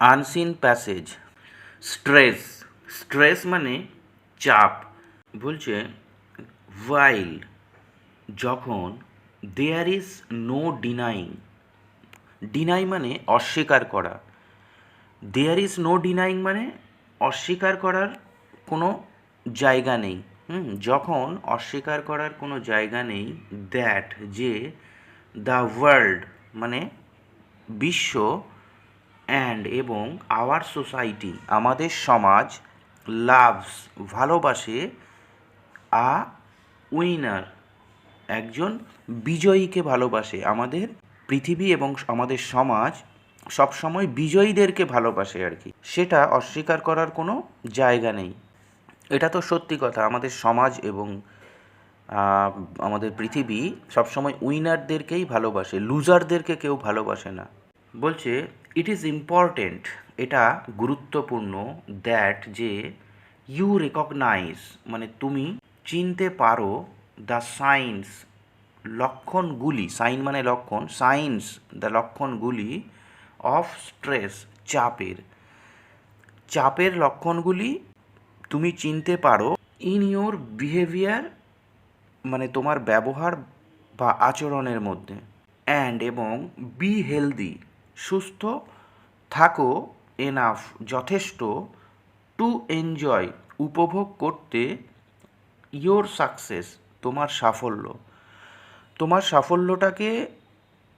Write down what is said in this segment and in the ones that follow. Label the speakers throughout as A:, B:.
A: Unseen passage, stress stress মানে চাপ। বলছে ওয়াইল যখন there is no denying deny মানে অস্বীকার করা। দেয়ার ইজ নো ডিনাইং মানে অস্বীকার করার কোনো জায়গা নেই। হুম, যখন অস্বীকার করার কোনো জায়গা নেই দ্যাট যে দ্য ওয়ার্ল্ড মানে বিশ্ব অ্যান্ড এবং আওয়ার সোসাইটি, আমাদের সমাজ লাভস, ভালোবাসে আ উইনার, একজন বিজয়ীকে ভালোবাসে। আমাদের পৃথিবী এবং আমাদের সমাজ সবসময় বিজয়ীদেরকে ভালোবাসে আর কি। সেটা অস্বীকার করার কোনো জায়গা নেই। এটা তো সত্যি কথা, আমাদের সমাজ এবং আমাদের পৃথিবী সবসময় উইনারদেরকেই ভালোবাসে, লুজারদেরকে কেউ ভালোবাসে না। বলছে ইট ইজ ইম্পর্টেন্ট এটা গুরুত্বপূর্ণ দ্যাট যে ইউ রেকগনাইজ মানে তুমি চিনতে পারো দ্য সাইন্স লক্ষণগুলি সাইন মানে লক্ষণ সাইন্স দ্য লক্ষণগুলি অফ স্ট্রেস চাপের। চাপের লক্ষণগুলি তুমি চিনতে পারো ইন ইওর বিহেভিয়ার মানে তোমার ব্যবহার বা আচরণের মধ্যে। অ্যান্ড এবং বি হেলদি সুস্থ থাকো এনাফ যথেষ্ট টু এনজয় উপভোগ করতে ইয়োর সাকসেস তোমার সাফল্য। তোমার সাফল্যটাকে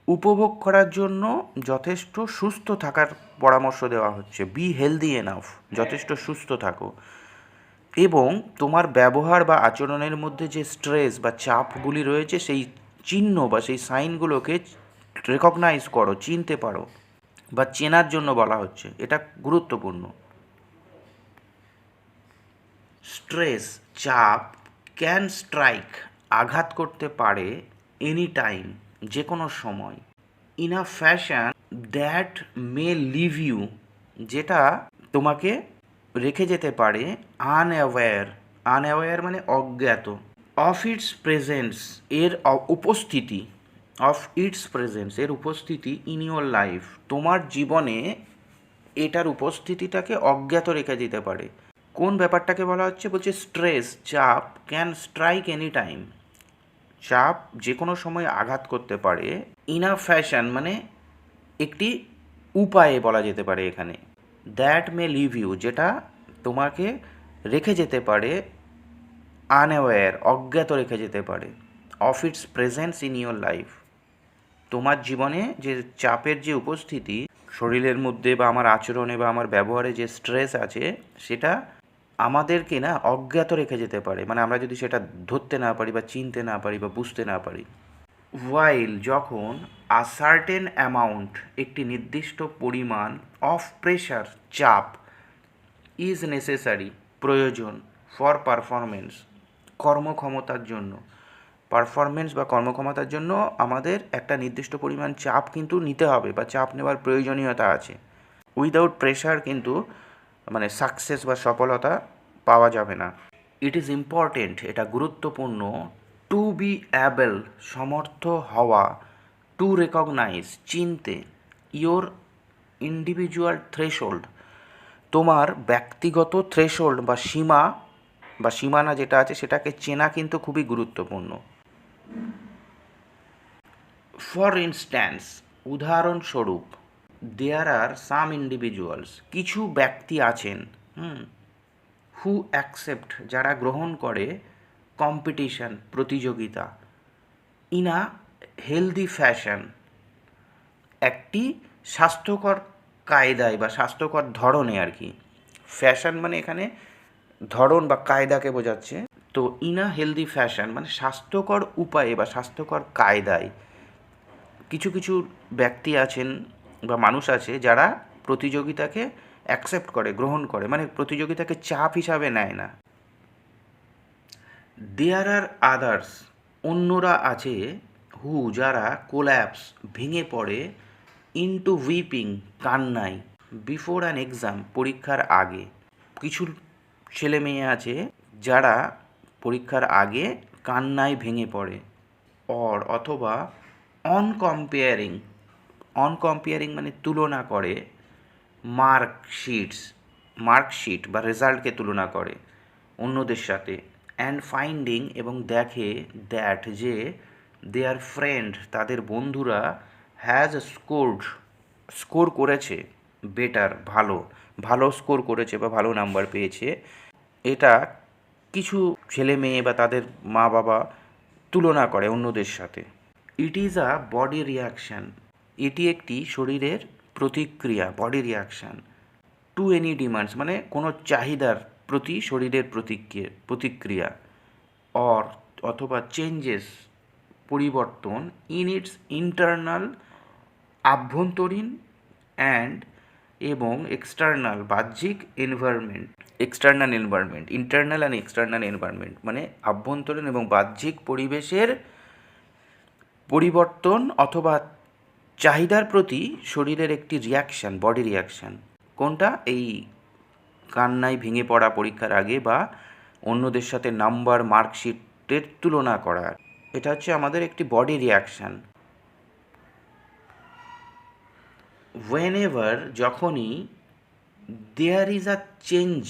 A: উপভোগ করার জন্য যথেষ্ট সুস্থ থাকার পরামর্শ দেওয়া হচ্ছে। বি হেলদি এনাফ যথেষ্ট সুস্থ থাকো। এবং তোমার ব্যবহার বা আচরণের মধ্যে যে স্ট্রেস বা চাপগুলি রয়েছে, সেই চিহ্ন বা সেই সাইনগুলোকে রেকগনাইজ করো, চিনতে পারো বা চেনার জন্য বলা হচ্ছে। এটা গুরুত্বপূর্ণ। স্ট্রেস, চাপ ক্যান স্ট্রাইক আঘাত করতে পারে এনি টাইম যে কোনো সময়। In a fashion that may leave you যেটা তোমাকে রেখে যেতে পারে আনঅ্যাওয়্যার আনঅ্যাওয়্যার মানে অজ্ঞাত। অফ ইটস প্রেজেন্স এর উপস্থিতি। অফ ইটস প্রেজেন্স এর উপস্থিতি ইন ইউর লাইফ তোমার জীবনে এটার উপস্থিতিটাকে অজ্ঞাত রেখে দিতে পারে। কোন ব্যাপারটাকে বলা হচ্ছে? বলছে স্ট্রেস চাপ ক্যান স্ট্রাইক এনি টাইম চাপ যে কোনো সময় আঘাত করতে পারে। ইন আ ফ্যাশন মানে একটি উপায়ে বলা যেতে পারে এখানে। দ্যাট মে লিভ ইউ যেটা তোমাকে রেখে যেতে পারে আনঅ্যাওয়্যার অজ্ঞাত রেখে যেতে পারে। Of its presence in your life তোমার জীবনে যে চাপের যে উপস্থিতি, শরীরের মধ্যে বা আমার আচরণে বা আমার ব্যবহারে যে স্ট্রেস আছে, সেটা আমাদেরকে না অজ্ঞাত রেখে যেতে পারে। মানে আমরা যদি সেটা ধরতে না পারি বা চিনতে না পারি বা বুঝতে না পারি। ওয়াইল যখন আসার্টেন অ্যামাউন্ট একটি নির্দিষ্ট পরিমাণ অফ প্রেশার চাপ ইজ নেসেসারি প্রয়োজন ফর পারফরমেন্স কর্মক্ষমতার জন্য পারফরমেন্স বা কর্মক্ষমতার জন্য আমাদের একটা নির্দিষ্ট পরিমাণ চাপ কিন্তু নিতে হবে বা চাপ নেওয়ার প্রয়োজনীয়তা আছে। উইদাউট প্রেশার কিন্তু মানে সাকসেস বা সফলতা পাওয়া যাবে না। ইট ইজ ইম্পর্টেন্ট এটা গুরুত্বপূর্ণ টু বি অ্যাবেল সমর্থ হওয়া টু রেকগনাইজ চিনতে ইয়োর ইন্ডিভিজুয়াল থ্রেশোল্ড তোমার ব্যক্তিগত থ্রেশোল্ড বা সীমা বা সীমানা যেটা আছে সেটাকে চেনা কিন্তু খুবই গুরুত্বপূর্ণ। ফর ইনস্ট্যান্স, উদাহরণস্বরূপ দেয়ার আর সাম ইন্ডিভিজুয়ালস কিছু ব্যক্তি আছেন, হুম হু অ্যাকসেপ্ট যারা গ্রহণ করে কম্পিটিশন প্রতিযোগিতা ইন আ হেলদি ফ্যাশন একটি স্বাস্থ্যকর কায়দায় বা স্বাস্থ্যকর ধরনে আর কি। ফ্যাশন মানে এখানে ধরন বা কায়দাকে বোঝাচ্ছে। তো ইনা হেলদি ফ্যাশন মানে স্বাস্থ্যকর উপায়ে বা স্বাস্থ্যকর কায়দায় কিছু কিছু ব্যক্তি আছেন বা মানুষ আছে যারা প্রতিযোগিতাকে অ্যাকসেপ্ট করে, গ্রহণ করে। মানে প্রতিযোগিতাকে চাপ হিসাবে নেয় না। দেয়ার আর আদার্স অন্যরা আছে হু যারা কোল্যাপস ভেঙে পড়ে ইনটু উইপিং কান্নাই বিফোর অ্যান এক্সাম পরীক্ষার আগে। কিছু ছেলে মেয়ে আছে যারা পরীক্ষার আগে কান্নায় ভেঙে পড়ে। অর অথবা অন কম্পেয়ারিং অন কম্পেয়ারিং মানে তুলনা করে মার্কশিটস মার্কশিট বা রেজাল্টকে তুলনা করে অন্যদের সাথে অ্যান্ড ফাইন্ডিং এবং দেখে দ্যাট যে দেয়ার ফ্রেন্ড তাদের বন্ধুরা হ্যাজ স্কোরড স্কোর করেছে বেটার ভালো ভালো স্কোর করেছে বা ভালো নাম্বার পেয়েছে, এটা কিছু ছেলে মেয়ে বা তাদের মা বাবা তুলনা করে অন্যদের সাথে। It is a body reaction এটি একটি শরীরের প্রতিক্রিয়া body reaction to any demands মানে কোনো চাহিদার প্রতি শরীরের প্রতিক্রিয়া প্রতিক্রিয়া অর অথবা চেঞ্জেস পরিবর্তন ইন ইটস ইন্টারনাল আভ্যন্তরীণ অ্যান্ড এবং এক্সটার্নাল বাহ্যিক environment external environment internal and external environment মানে আভ্যন্তরীণ এবং বাহ্যিক পরিবেশের পরিবর্তন অথবা চাহিদার প্রতি শরীরের একটি রিয়াকশান বডি রিয়াকশান কোনটা? এই কান্নায় ভেঙে পড়া পরীক্ষার আগে বা অন্যদের সাথে নাম্বার মার্কশিটের তুলনা করা এটা হচ্ছে আমাদের একটি বডি রিয়াকশান ওয়েন এভার যখনই there is a change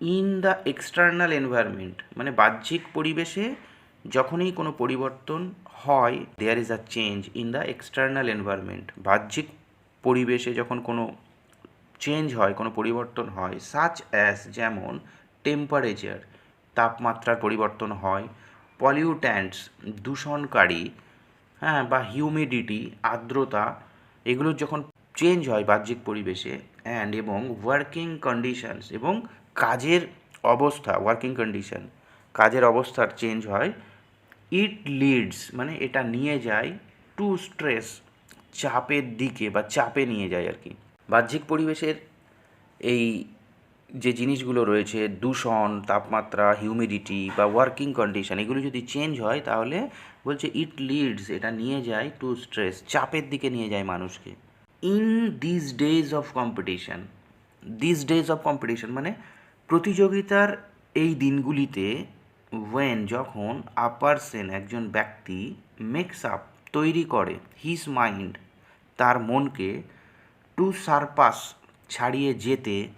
A: in the external environment মানে বাহ্যিক পরিবেশে যখনই কোনো পরিবর্তন হয় there is a change in the external environment বাহ্যিক পরিবেশে যখন কোনো চেঞ্জ হয়, কোনো পরিবর্তন হয় সাচ অ্যাজ যেমন টেম্পারেচার তাপমাত্রার পরিবর্তন হয় পলিউট্যান্টস দূষণকারী হ্যাঁ বা হিউমিডিটি আর্দ্রতা এগুলোর যখন চেঞ্জ হয় বাহ্যিক পরিবেশে অ্যান্ড এবং ওয়ার্কিং কন্ডিশনস এবং কাজের অবস্থা ওয়ার্কিং কন্ডিশন কাজের অবস্থার চেঞ্জ হয় ইট লিডস মানে এটা নিয়ে যায় টু স্ট্রেস চাপের দিকে বা চাপে নিয়ে যায় আর কি। বাহ্যিক পরিবেশের এই যে জিনিসগুলো রয়েছে, দূষণ, তাপমাত্রা হিউমিডিটি বা ওয়ার্কিং কন্ডিশন এগুলো যদি চেঞ্জ হয় তাহলে বলছে ইট লিডস এটা নিয়ে যায় টু স্ট্রেস চাপের দিকে নিয়ে যায় মানুষকে। In this days of competition this days of competition মানে প্রতিযোগিতার এই দিনগুলিতে ওয়েন যখন আ একজন ব্যক্তি মেক্স আপ তৈরি করে হিজ মাইন্ড তার মনকে টু সারপাস ছাড়িয়ে যেতে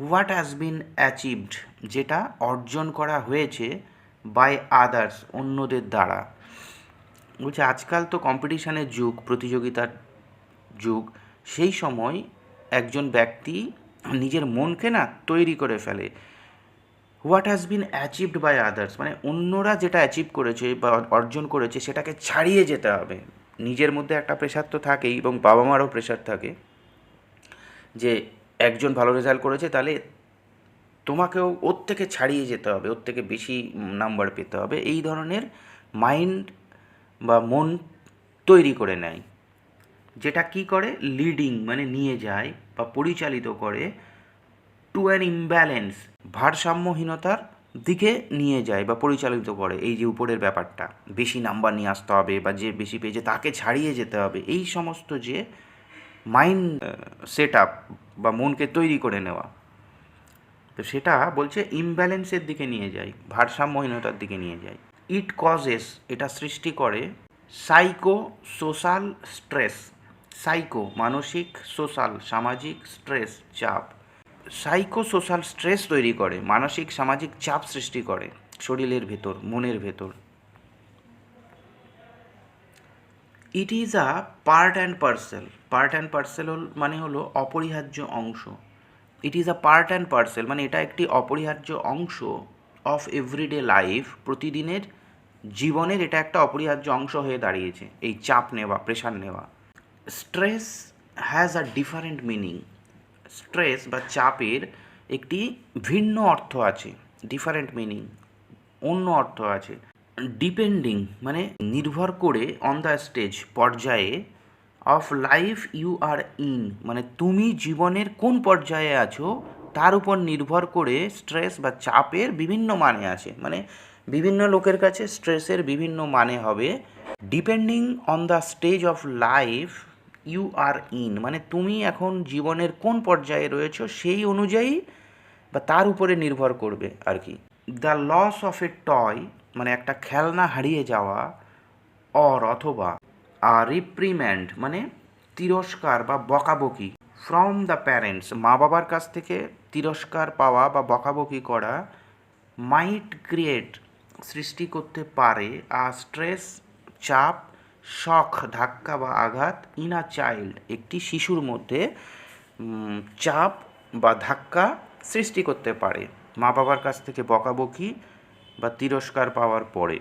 A: হোয়াট হ্যাজ বিন অ্যাচিভড যেটা অর্জন করা হয়েছে বাই আদার্স অন্যদের দ্বারা। বলছে, আজকাল তো কম্পিটিশানের যুগ, প্রতিযোগিতার যুগ, সেই সময় একজন ব্যক্তি নিজের মনকে না তৈরি করে ফেলে। What has been achieved by others মানে অন্যরা যেটা অ্যাচিভ করেছে বা অর্জন করেছে সেটাকে ছাড়িয়ে যেতে হবে। নিজের মধ্যে একটা প্রেশার তো থাকেই এবং বাবা মারও প্রেশার থাকে যে একজন ভালো রেজাল্ট করেছে তাহলে তোমাকেও ওর থেকে ছাড়িয়ে যেতে হবে, ওর থেকে বেশি নাম্বার পেতে হবে। এই ধরনের মাইন্ড বা মন তৈরি করে নেয়। যেটা কি করে? লিডিং মানে নিয়ে যায় বা পরিচালিত করে টু অ্যান ইমব্যালেন্স ভারসাম্যহীনতার দিকে নিয়ে যায় বা পরিচালিত করে, এই যে উপরের ব্যাপারটা। বেশি নাম্বার নিয়ে আসতে হবে বা যে বেশি পেয়েছে তাকে ছাড়িয়ে যেতে হবে। এই সমস্ত যে মাইন্ড সেট আপ বা মনকে তৈরি করে নেওয়া। তো সেটা বলছে ইমব্যালেন্সের দিকে নিয়ে যায়, ভারসাম্যহীনতার দিকে নিয়ে যায়। ইট কজেস এটা সৃষ্টি করে সাইকো সোশ্যাল স্ট্রেস সাইকো মানসিক সোশ্যাল সামাজিক স্ট্রেস চাপ। সাইকো সোশ্যাল স্ট্রেস তৈরি করে, মানসিক, সামাজিক চাপ সৃষ্টি করে, শরীরের ভেতর, মনের ভেতর। It is a part and parcel part and parcel মানে হলো অপরিহার্য অংশ। It is a part and parcel মানে এটা একটি অপরিহার্য অংশ অফ এভরিডে লাইফ প্রতিদিনের জীবনের এটা একটা অপরিহার্য অংশ হয়ে দাঁড়িয়েছে। এই চাপ নেওয়া প্রেশার নেওয়া। Stress has a different meaning stress বা চাপের একটি ভিন্ন অর্থ আছে ডিফারেন্ট মিনিং অন্য অর্থ আছে। ডিপেন্ডিং মানে নির্ভর করে অন দ্য স্টেজ পর্যায়ে of life you are in মানে তুমি জীবনের কোন পর্যায়ে আছো, তার উপর নির্ভর করে স্ট্রেস বা চাপের বিভিন্ন মানে আছে। মানে বিভিন্ন লোকের কাছে স্ট্রেসের বিভিন্ন মানে হবে। Depending on the stage of life you are in মানে তুমি এখন জীবনের কোন পর্যায়ে রয়েছো সেই অনুযায়ী বা তার উপরে নির্ভর করবে আর কি। The loss of a toy মানে একটা খেলনা হারিয়ে যাওয়া অর অথবা আর রিপ্রিম্যান্ড মানে তিরস্কার বা বকাবকি ফ্রম দ্য প্যারেন্টস মা বাবার কাছ থেকে তিরস্কার পাওয়া বা বকাবকি করা মাইট ক্রিয়েট সৃষ্টি করতে পারে আর স্ট্রেস চাপ শখ, ধাক্কা বা আঘাত ইন আ চাইল্ড একটি শিশুর মধ্যে চাপ বা ধাক্কা সৃষ্টি করতে পারে। মা বাবার কাছ থেকে বকাবকি বা তিরস্কার পাওয়ার পরে।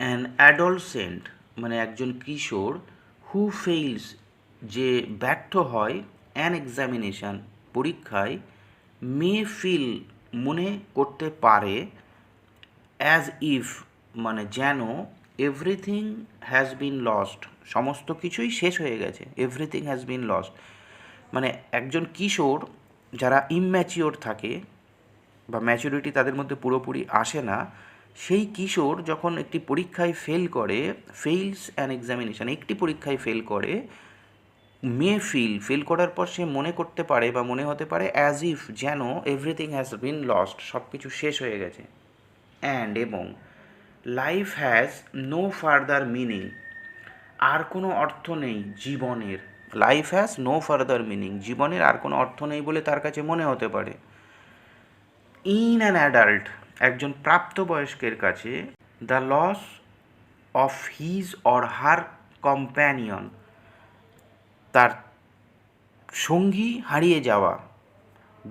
A: অ্যান অ্যাডলসেন্ট মানে একজন কিশোর হু ফেইলস যে ব্যর্থ হয় অ্যান এক্সামিনেশান পরীক্ষায় মে ফিল মনে করতে পারে অ্যাজ ইফ মানে যেন এভরিথিং হ্যাজ বিন লস্ট সমস্ত কিছুই শেষ হয়ে গেছে। এভরিথিং হ্যাজ বিন লস্ট মানে একজন কিশোর যারা ইম্যাচিওর থাকে বা ম্যাচুরিটি তাদের মধ্যে পুরোপুরি আসে না, সেই কিশোর যখন একটি পরীক্ষায় ফেল করে ফেইলস অ্যান এক্সামিনেশান একটি পরীক্ষায় ফেল করে, মে ফিল ফেল করার পর সে মনে করতে পারে বা মনে হতে পারে অ্যাজ ইফ যেন এভরিথিং হ্যাজ বিন লস্ট সব কিছু শেষ হয়ে গেছে। অ্যান্ড এবং life has no further meaning আর কোনো অর্থ নেই জীবনের। Life has no further meaning জীবনের আর কোনো অর্থ নেই বলে তার কাছে মনে হতে পারে। ইন অ্যান অ্যাডাল্ট একজন প্রাপ্তবয়স্কের কাছে the loss of his or her companion তার সঙ্গী হারিয়ে যাওয়া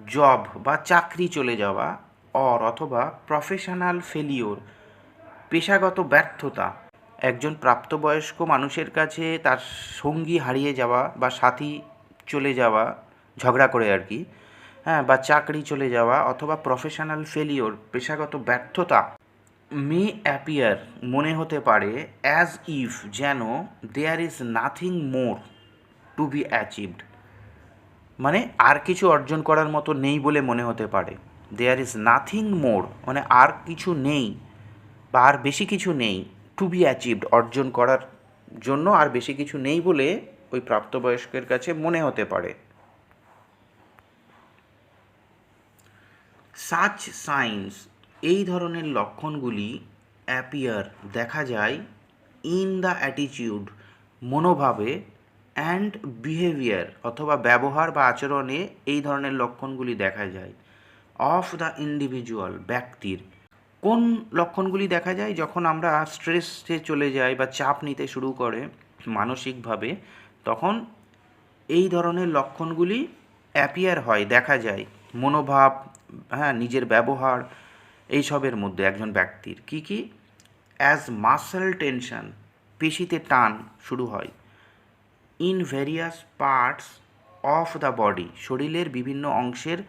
A: জব বা চাকরি চলে যাওয়া অর অথবা প্রফেশনাল ফেলিওর পেশাগত ব্যর্থতা। একজন প্রাপ্তবয়স্ক মানুষের কাছে তার সঙ্গী হারিয়ে যাওয়া বা সাথী চলে যাওয়া, ঝগড়া করে আর কি হ্যাঁ বা চাকরি চলে যাওয়া অথবা প্রফেশনাল ফেলিওর পেশাগত ব্যর্থতা মে অ্যাপিয়ার মনে হতে পারে অ্যাজ ইফ যেন there is nothing more to be achieved মানে আর কিছু অর্জন করার মতো নেই বলে মনে হতে পারে। দেয়ার ইজ নাথিং মোর মানে আর কিছু নেই। বা আর বেশি কিছু নেই টু বি অ্যাচিভড অর্জন করার জন্য আর বেশি কিছু নেই বলে ওই প্রাপ্তবয়স্কের কাছে মনে হতে পারে। সাচ সাইন্স এই ধরনের লক্ষণগুলি অ্যাপিয়ার দেখা যায় ইন দ্য অ্যাটিটিউড মনোভাবে অ্যান্ড বিহেভিয়ার অথবা ব্যবহার বা আচরণে এই ধরনের লক্ষণগুলি দেখা যায়। অফ দ্য ইন্ডিভিজুয়াল ব্যক্তির। কোন লক্ষণগুলি দেখা যায় যখন আমরা স্ট্রেসে চলে যাই বা চাপ নিতে শুরু করে মানসিকভাবে, তখন এই ধরনের লক্ষণগুলি অ্যাপিয়ার হয়, দেখা যায়। মনোভাব হ্যাঁ নিজের ব্যবহার, এইসবের মধ্যে একজন ব্যক্তির। কি কি? অ্যাজ মাসেল টেনশন পেশিতে টান শুরু হয়। In various parts of the body শরীরের বিভিন্ন অংশের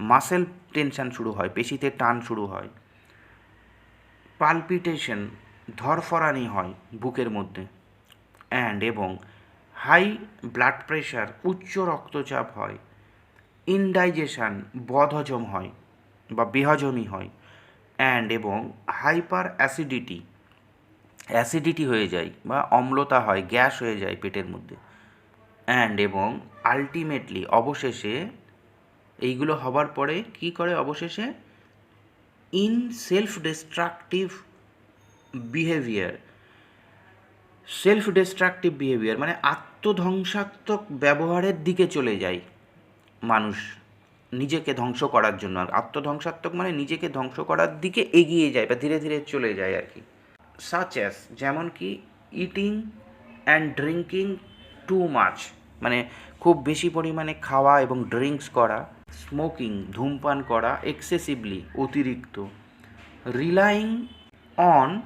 A: মাসেল টেনশন শুরু হয়, পেশিতে টান শুরু হয়। পালপিটেশন ধরফরানি হয় বুকের মধ্যে অ্যান্ড এবং হাই ব্লাড প্রেশার উচ্চ রক্তচাপ হয় ইনডাইজেশান বদহজম হয় বা বেহজমি হয় অ্যান্ড এবং হাইপার অ্যাসিডিটি অ্যাসিডিটি হয়ে যায় বা অম্লতা হয়, গ্যাস হয়ে যায় পেটের মধ্যে অ্যান্ড এবং আলটিমেটলি অবশেষে এইগুলো হবার পরে কি করে অবশেষে? In self destructive behaviour. Self destructive behaviour মানে আত্মধ্বংসাত্মক ব্যবহারের দিকে চলে যায় মানুষ নিজেকে ধ্বংস করার জন্য। আর আত্মধ্বংসাত্মক মানে নিজেকে ধ্বংস করার দিকে এগিয়ে যায় বা ধীরে ধীরে চলে যায় আর কি। সাচ অ্যাস যেমন কি eating and drinking too much মানে খুব বেশি পরিমাণে খাওয়া এবং ড্রিঙ্কস করা স্মোকিং, ধূমপান করা এক্সেসিভলি, অতিরিক্ত। Relying on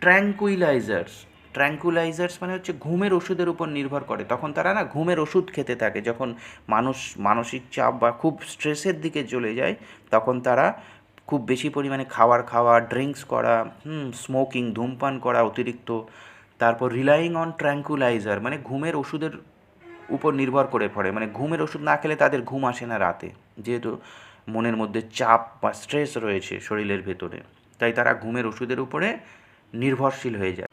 A: ট্র্যাঙ্কুইলাইজার্স। ট্র্যাঙ্কুলাইজার্স মানে হচ্ছে ঘুমের ওষুধের উপর নির্ভর করে। তখন তারা না ঘুমের ওষুধ খেতে থাকে। যখন মানুষ, মানসিক চাপ বা খুব স্ট্রেসের দিকে চলে যায়, তখন তারা খুব বেশি পরিমাণে খাবার খাওয়া, ড্রিঙ্কস করা, হুম, স্মোকিং, ধূমপান করা অতিরিক্ত। তারপর রিলাইং অন ট্র্যাঙ্কুলাইজার মানে ঘুমের ওষুধের উপর নির্ভর করে পড়ে। মানে ঘুমের ওষুধ না খেলে তাদের ঘুম আসে না রাতে। যেহেতু মনের মধ্যে চাপ বা স্ট্রেস রয়েছে শরীরের ভেতরে, তাই তারা ঘুমের ওষুধের উপরে নির্ভরশীল হয়ে যায়।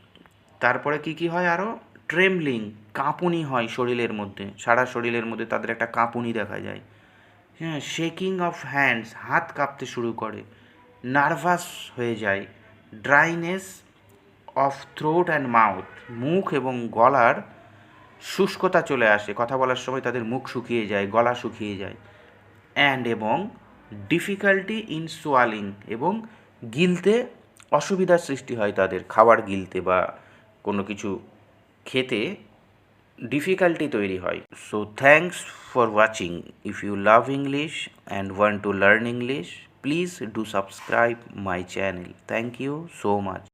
A: তারপরে কি কি হয় আরও ট্রেমলিং কাঁপুনি হয় শরীরের মধ্যে। সারা শরীরের মধ্যে তাদের একটা কাঁপুনি দেখা যায়। হ্যাঁ শেকিং অফ হ্যান্ডস হাত কাঁপতে শুরু করে। নার্ভাস হয়ে যায়। Dryness of throat and mouth মুখ এবং গলার শুষ্কতা চলে আসে, কথা বলার সময় তাদের মুখ শুকিয়ে যায়, গলা শুকিয়ে যায়। অ্যান্ড এবং ডিফিকাল্টি ইন সোয়ালিং এবং গিলতে অসুবিধার সৃষ্টি হয় তাদের। খাবার গিলতে বা কোনো কিছু খেতে ডিফিকাল্টি তৈরি হয়। So thanks for watching if you love English and want to learn English please do subscribe my channel thank you so much